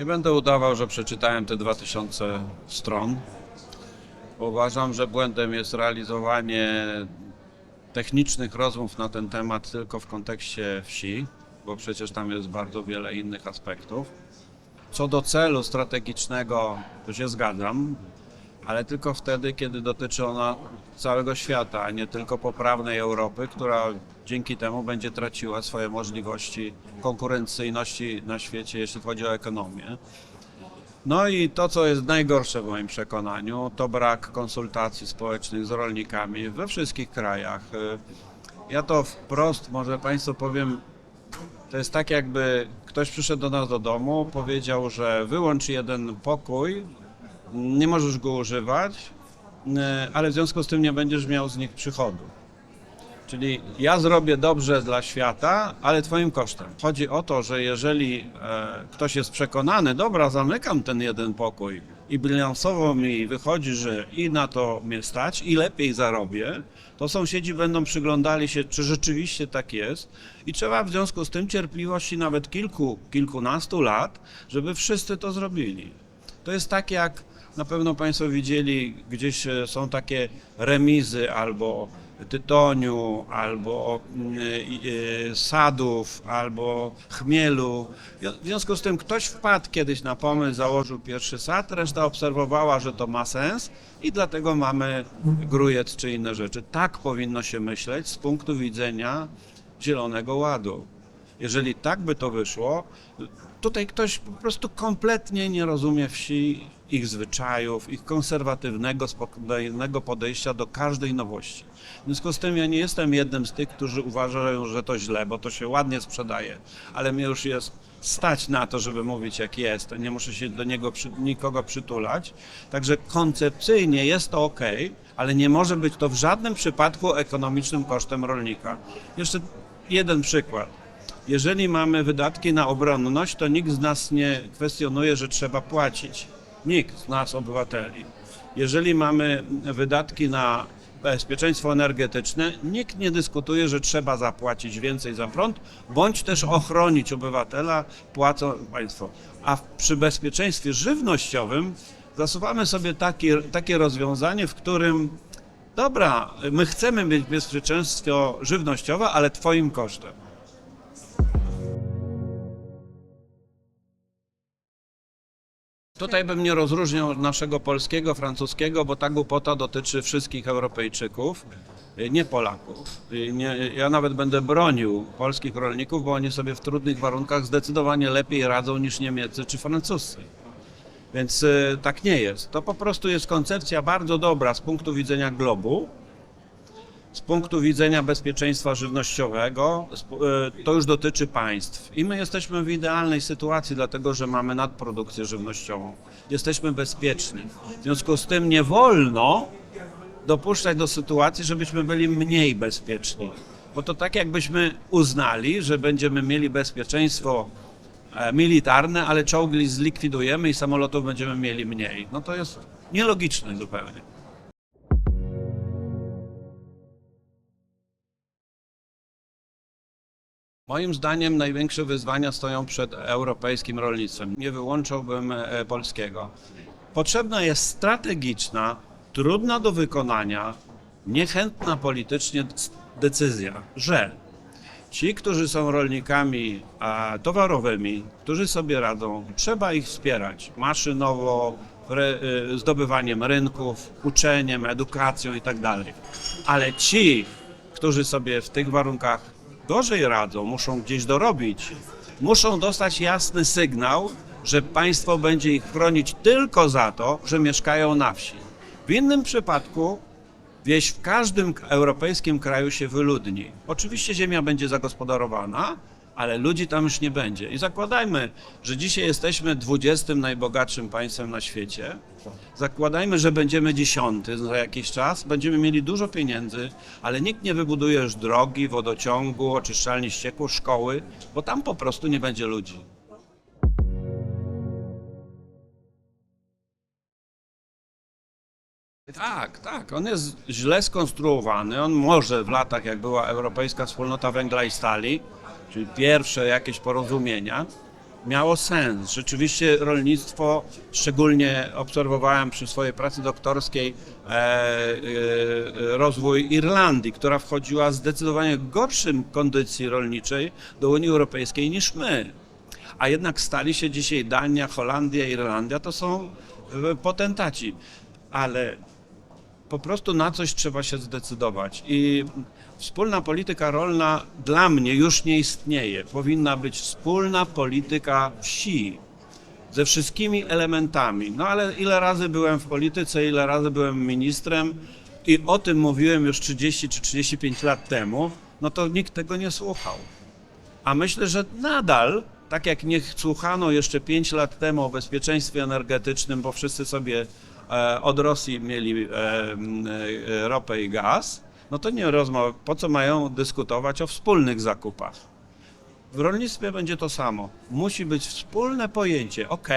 Nie będę udawał, że przeczytałem te 2000 stron. Uważam, że błędem jest realizowanie technicznych rozmów na ten temat tylko w kontekście wsi, bo przecież tam jest bardzo wiele innych aspektów. Co do celu strategicznego, to się zgadzam, ale tylko wtedy, kiedy dotyczy ona całego świata, a nie tylko poprawnej Europy, która dzięki temu będzie traciła swoje możliwości konkurencyjności na świecie, jeśli chodzi o ekonomię. No i to, co jest najgorsze w moim przekonaniu, to brak konsultacji społecznych z rolnikami we wszystkich krajach. Ja to wprost, może Państwu powiem, to jest tak, jakby ktoś przyszedł do nas do domu, powiedział, że wyłącz jeden pokój, nie możesz go używać, y, ale w związku z tym nie będziesz miał z nich przychodu. Czyli ja zrobię dobrze dla świata, ale twoim kosztem. Chodzi o to, że jeżeli e, ktoś jest przekonany, dobra, zamykam ten jeden pokój i bilansowo mi wychodzi, że i na to mnie stać, i lepiej zarobię, to sąsiedzi będą przyglądali się, czy rzeczywiście tak jest i trzeba w związku z tym cierpliwości nawet kilku, kilkunastu lat, żeby wszyscy to zrobili. To jest tak jak na pewno Państwo widzieli, gdzieś e, są takie remizy albo tytoniu, albo y, y, sadów, albo chmielu. W związku z tym ktoś wpadł kiedyś na pomysł, założył pierwszy sad, reszta obserwowała, że to ma sens i dlatego mamy grujec czy inne rzeczy. Tak powinno się myśleć z punktu widzenia Zielonego Ładu. Jeżeli tak by to wyszło, tutaj ktoś po prostu kompletnie nie rozumie wsi, ich zwyczajów, ich konserwatywnego, spokojnego podejścia do każdej nowości. W związku z tym ja nie jestem jednym z tych, którzy uważają, że to źle, bo to się ładnie sprzedaje, ale mnie już jest stać na to, żeby mówić jak jest, nie muszę się do niego nikogo przytulać. Także koncepcyjnie jest to ok, ale nie może być to w żadnym przypadku ekonomicznym kosztem rolnika. Jeszcze jeden przykład. Jeżeli mamy wydatki na obronność, to nikt z nas nie kwestionuje, że trzeba płacić. Nikt z nas, obywateli. Jeżeli mamy wydatki na bezpieczeństwo energetyczne, nikt nie dyskutuje, że trzeba zapłacić więcej za prąd, bądź też ochronić obywatela, płacą państwo. A przy bezpieczeństwie żywnościowym zasuwamy sobie takie rozwiązanie, w którym dobra, my chcemy mieć bezpieczeństwo żywnościowe, ale twoim kosztem. Tutaj bym nie rozróżniał naszego polskiego, francuskiego, bo ta głupota dotyczy wszystkich Europejczyków, nie Polaków. Nie, ja nawet będę bronił polskich rolników, bo oni sobie w trudnych warunkach zdecydowanie lepiej radzą niż Niemieccy czy Francuscy. Więc y, tak nie jest. To po prostu jest koncepcja bardzo dobra z punktu widzenia globu, z punktu widzenia bezpieczeństwa żywnościowego, e, to już dotyczy państw. I my jesteśmy w idealnej sytuacji, dlatego że mamy nadprodukcję żywnościową. Jesteśmy bezpieczni. W związku z tym nie wolno dopuszczać do sytuacji, żebyśmy byli mniej bezpieczni. Bo to tak jakbyśmy uznali, że będziemy mieli bezpieczeństwo e, militarne, ale czołgi zlikwidujemy i samolotów będziemy mieli mniej. No to jest nielogiczne zupełnie. Moim zdaniem największe wyzwania stoją przed europejskim rolnictwem. Nie wyłączałbym e, polskiego. Potrzebna jest strategiczna, trudna do wykonania, niechętna politycznie decyzja, że ci, którzy są rolnikami towarowymi, którzy sobie radzą, trzeba ich wspierać maszynowo, y, zdobywaniem rynków, uczeniem, edukacją itd. Ale ci, którzy sobie w tych warunkach gorzej radzą, muszą gdzieś dorobić, muszą dostać jasny sygnał, że państwo będzie ich chronić tylko za to, że mieszkają na wsi. W innym przypadku wieś w każdym europejskim kraju się wyludni. Oczywiście ziemia będzie zagospodarowana, ale ludzi tam już nie będzie. I zakładajmy, że dzisiaj jesteśmy 20 najbogatszym państwem na świecie. Zakładajmy, że będziemy dziesiąty za jakiś czas, będziemy mieli dużo pieniędzy, ale nikt nie wybuduje już drogi, wodociągu, oczyszczalni ścieków, szkoły, bo tam po prostu nie będzie ludzi. Tak, tak. On jest źle skonstruowany. On może w latach, jak była Europejska Wspólnota Węgla i Stali, czyli pierwsze jakieś porozumienia, miało sens. Rzeczywiście rolnictwo, szczególnie obserwowałem przy swojej pracy doktorskiej e, e, rozwój Irlandii, która wchodziła zdecydowanie w gorszym kondycji rolniczej do Unii Europejskiej niż my. A jednak stali się dzisiaj Dania, Holandia, Irlandia to są e, potentaci. Ale po prostu na coś trzeba się zdecydować. I wspólna polityka rolna dla mnie już nie istnieje. Powinna być wspólna polityka wsi ze wszystkimi elementami. No ale ile razy byłem w polityce, ile razy byłem ministrem i o tym mówiłem już 30 czy 35 lat temu, no to nikt tego nie słuchał. A myślę, że nadal, tak jak nie słuchano jeszcze 5 lat temu o bezpieczeństwie energetycznym, bo wszyscy sobie e, od Rosji mieli e, e, ropę i gaz, no to nie rozmowa, po co mają dyskutować o wspólnych zakupach? W rolnictwie będzie to samo. Musi być wspólne pojęcie. Ok,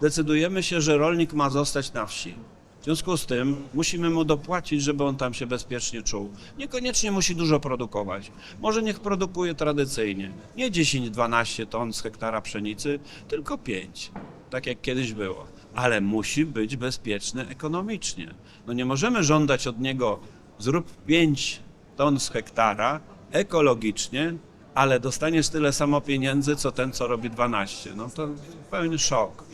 decydujemy się, że rolnik ma zostać na wsi. W związku z tym musimy mu dopłacić, żeby on tam się bezpiecznie czuł. Niekoniecznie musi dużo produkować. Może niech produkuje tradycyjnie. Nie 10-12 ton z hektara pszenicy, tylko 5, tak jak kiedyś było. Ale musi być bezpieczny ekonomicznie. No nie możemy żądać od niego zrób 5 ton z hektara ekologicznie, ale dostaniesz tyle samo pieniędzy, co ten, co robi 12. No to pełny szok.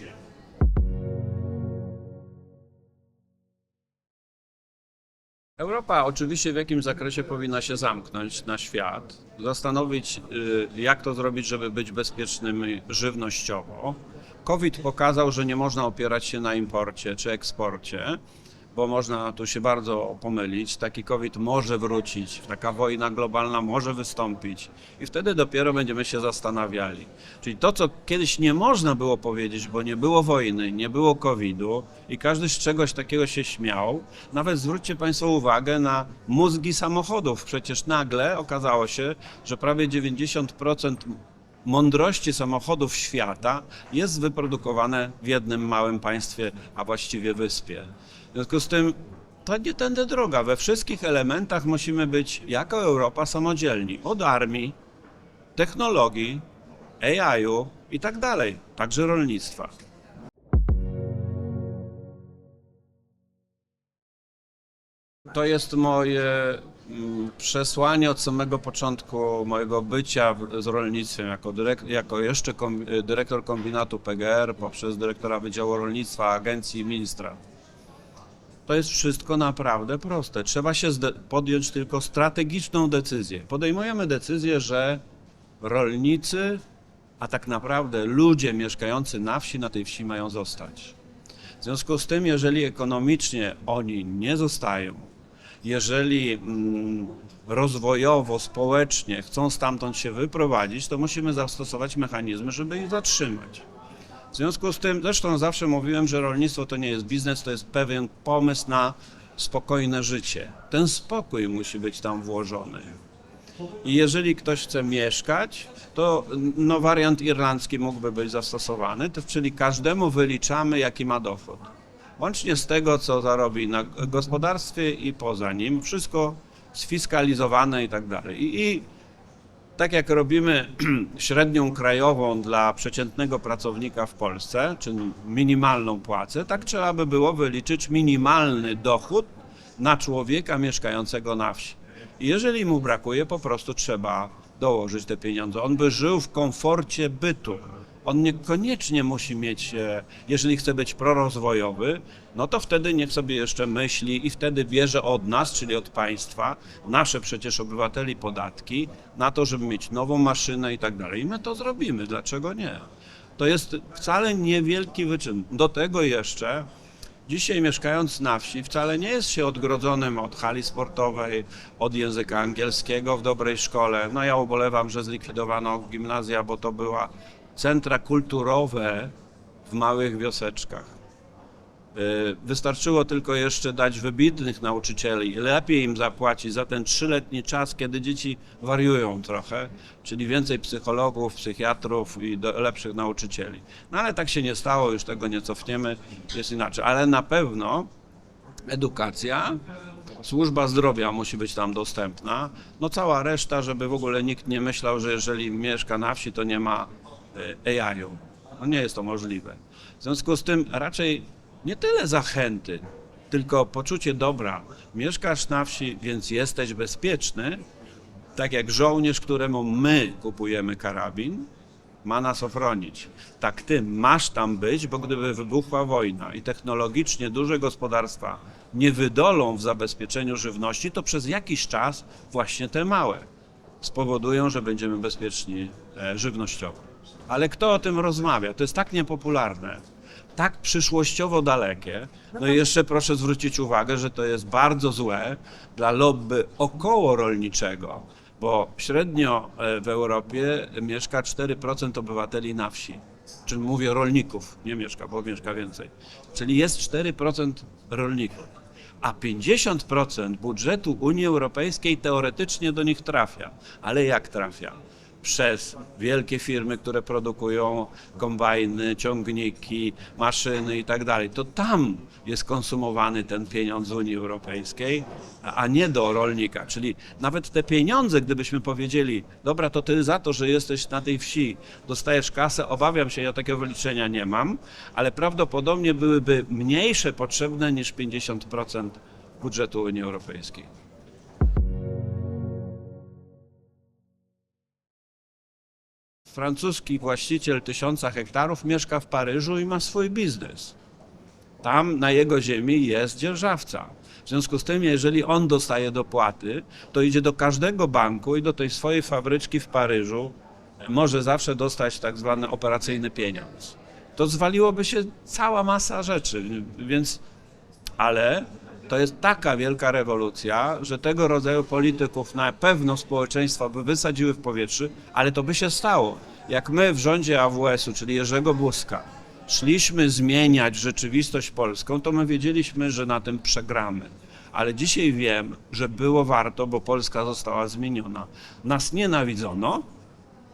Europa oczywiście w jakimś zakresie powinna się zamknąć na świat, zastanowić, y, jak to zrobić, żeby być bezpiecznym żywnościowo. COVID pokazał, że nie można opierać się na imporcie czy eksporcie, bo można tu się bardzo pomylić. Taki COVID może wrócić, taka wojna globalna może wystąpić i wtedy dopiero będziemy się zastanawiali. Czyli to, co kiedyś nie można było powiedzieć, bo nie było wojny, nie było COVID-u i każdy z czegoś takiego się śmiał. Nawet zwróćcie Państwo uwagę na mózgi samochodów. Przecież nagle okazało się, że prawie 90% mądrości samochodów świata jest wyprodukowane w jednym małym państwie, a właściwie wyspie. W związku z tym to nie tędy droga. We wszystkich elementach musimy być jako Europa samodzielni. Od armii, technologii, AI-u i tak dalej, także rolnictwa. To jest moje przesłanie od samego początku mojego bycia w- z rolnictwem, jako, dyrek, jako jeszcze kom, dyrektor kombinatu PGR, poprzez dyrektora Wydziału Rolnictwa, Agencji Ministra. To jest wszystko naprawdę proste. Trzeba się podjąć tylko strategiczną decyzję. Podejmujemy decyzję, że rolnicy, a tak naprawdę ludzie mieszkający na wsi, na tej wsi mają zostać. W związku z tym, jeżeli ekonomicznie oni nie zostają, jeżeli mm, rozwojowo, społecznie chcą stamtąd się wyprowadzić, to musimy zastosować mechanizmy, żeby ich zatrzymać. W związku z tym, zresztą zawsze mówiłem, że rolnictwo to nie jest biznes, to jest pewien pomysł na spokojne życie. Ten spokój musi być tam włożony. I jeżeli ktoś chce mieszkać, to no, wariant irlandzki mógłby być zastosowany, to, czyli każdemu wyliczamy, jaki ma dochód. Łącznie z tego, co zarobi na gospodarstwie i poza nim, wszystko sfiskalizowane i tak dalej. I, i tak jak robimy średnią krajową dla przeciętnego pracownika w Polsce, czy minimalną płacę, tak trzeba by było wyliczyć minimalny dochód na człowieka mieszkającego na wsi. I jeżeli mu brakuje, po prostu trzeba dołożyć te pieniądze. On by żył w komforcie bytu. On niekoniecznie musi mieć, e, jeżeli chce być prorozwojowy, no to wtedy niech sobie jeszcze myśli i wtedy bierze od nas, czyli od państwa, nasze przecież obywateli podatki, na to, żeby mieć nową maszynę i tak dalej. I my to zrobimy, dlaczego nie? To jest wcale niewielki wyczyn. Do tego jeszcze Dzisiaj mieszkając na wsi wcale nie jest się odgrodzonym od hali sportowej, od języka angielskiego w dobrej szkole. No ja ubolewam, że zlikwidowano gimnazja, bo to była centra kulturowe w małych wioseczkach. Y, Wystarczyło tylko jeszcze dać wybitnych nauczycieli, lepiej im zapłacić za ten trzyletni czas, kiedy dzieci wariują trochę, czyli więcej psychologów, psychiatrów i lepszych nauczycieli. No ale tak się nie stało, już tego nie cofniemy, jest inaczej. Ale na pewno edukacja, służba zdrowia musi być tam dostępna, no cała reszta, żeby w ogóle nikt nie myślał, że jeżeli mieszka na wsi, to nie ma AI-u. No nie jest to możliwe. W związku z tym raczej nie tyle zachęty, tylko poczucie dobra. Mieszkasz na wsi, więc jesteś bezpieczny, tak jak żołnierz, któremu my kupujemy karabin, ma nas ochronić. Tak ty masz tam być, bo gdyby wybuchła wojna i technologicznie duże gospodarstwa nie wydolą w zabezpieczeniu żywności, to przez jakiś czas właśnie te małe spowodują, że będziemy bezpieczni e, żywnościowo. Ale kto o tym rozmawia? To jest tak niepopularne, tak przyszłościowo dalekie. No i jeszcze proszę zwrócić uwagę, że to jest bardzo złe dla lobby około rolniczego, bo średnio e, w Europie mieszka 4% obywateli na wsi. Czyli mówię rolników, nie mieszka, bo mieszka więcej. Czyli jest 4% rolników. A 50% budżetu Unii Europejskiej teoretycznie do nich trafia. Ale jak trafia? Przez wielkie firmy, które produkują kombajny, ciągniki, maszyny i tak dalej. To tam jest konsumowany ten pieniądz Unii Europejskiej, a nie do rolnika. Czyli nawet te pieniądze, gdybyśmy powiedzieli, dobra, to ty za to, że jesteś na tej wsi, dostajesz kasę, obawiam się, ja takiego wyliczenia nie mam, ale prawdopodobnie byłyby mniejsze potrzebne niż 50% budżetu Unii Europejskiej. Francuski właściciel tysiąca hektarów mieszka w Paryżu i ma swój biznes. Tam na jego ziemi jest dzierżawca. W związku z tym, jeżeli on dostaje dopłaty, to idzie do każdego banku i do tej swojej fabryczki w Paryżu może zawsze dostać tak zwany operacyjny pieniądz. To zwaliłoby się cała masa rzeczy, więc ale to jest taka wielka rewolucja, że tego rodzaju polityków na pewno społeczeństwa by wysadziły w powietrze, ale to by się stało. Jak my w rządzie AWS-u, czyli Jerzego Buzka, szliśmy zmieniać rzeczywistość polską, to my wiedzieliśmy, że na tym przegramy. Ale dzisiaj wiem, że było warto, bo Polska została zmieniona. Nas nienawidzono,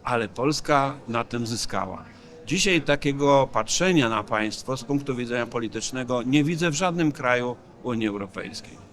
ale Polska na tym zyskała. Dzisiaj takiego patrzenia na państwo z punktu widzenia politycznego nie widzę w żadnym kraju Unii Europejskiej.